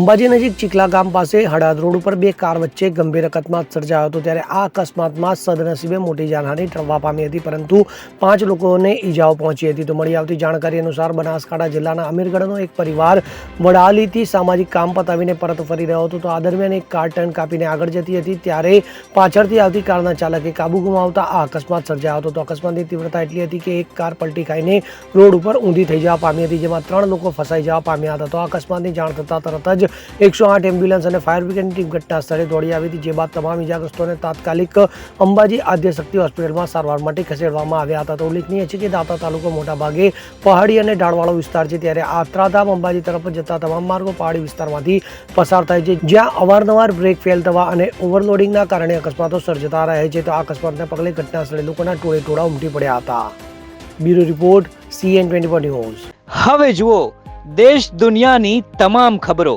અંબાજી નજીક ચીખલા ગામ પાસે હડાદ રોડ ઉપર બે કાર વચ્ચે ગંભીર અકસ્માત સર્જાયો હતો ત્યારે આ અકસ્માતમાં સદનસીબે મોટી જાનહાની ટળવા પામી હતી, પરંતુ પાંચ લોકોને ઈજાઓ પહોંચી હતી. તો મળી આવતી જાણકારી અનુસાર બનાસકાંઠા જિલ્લાના અમીરગઢનો એક પરિવાર વડાલીથી સામાજિક કામ પતાવીને પરત ફરી રહ્યો હતો. તો આ દરમિયાન એક કાર ટર્ન કાપીને આગળ જતી હતી, ત્યારે પાછળથી આવતી કારના ચાલકે કાબુ ગુમાવતા આ અકસ્માત સર્જાયો હતો. તો અકસ્માતની તીવ્રતા એટલી હતી કે એક કાર પલટી ખાઈને રોડ ઉપર ઊંધી થઈ જવા પામી હતી, જેમાં ત્રણ લોકો ફસાઈ જવા પામ્યા હતા. તો આ અકસ્માતની જાણ થતાં તરત જ એકસો આઠ એમ્બ્યુલન્સ અને ફાયર બ્રિગેડની ટીમ ઘટના સ્થળે દોડી આવી હતી, જે બાદ તમામ ઇજાગ્રસ્તોને તાત્કાલિક અંબાજી આદ્ય શક્તિ હોસ્પિટલમાં સારવાર માટે ખસેડવામાં આવ્યા હતા. તો ઉલ્લેખનીય છે કે દાતા તાલુકો મોટાભાગે પહાડી અને ઢાળવાળો વિસ્તાર છે, ત્યારે આત્રાધામ અંબાજી તરફ જતા તમામ માર્ગો પહાડી વિસ્તારમાંથી પસાર થાય છે, જ્યાં અવારનવાર બ્રેક ફેલ થવા અને ઓવરલોડિંગના કારણે અકસ્માતો સર્જતા રહે છે. તો આ અકસ્માતને પગલે ઘટના સ્થળે લોકોના ટોળે ટોળા ઉમટી પડ્યા હતા. Bureau report CN twenty news. હવે જુઓ, દેશ દુનિયાની તમામ ખબરો.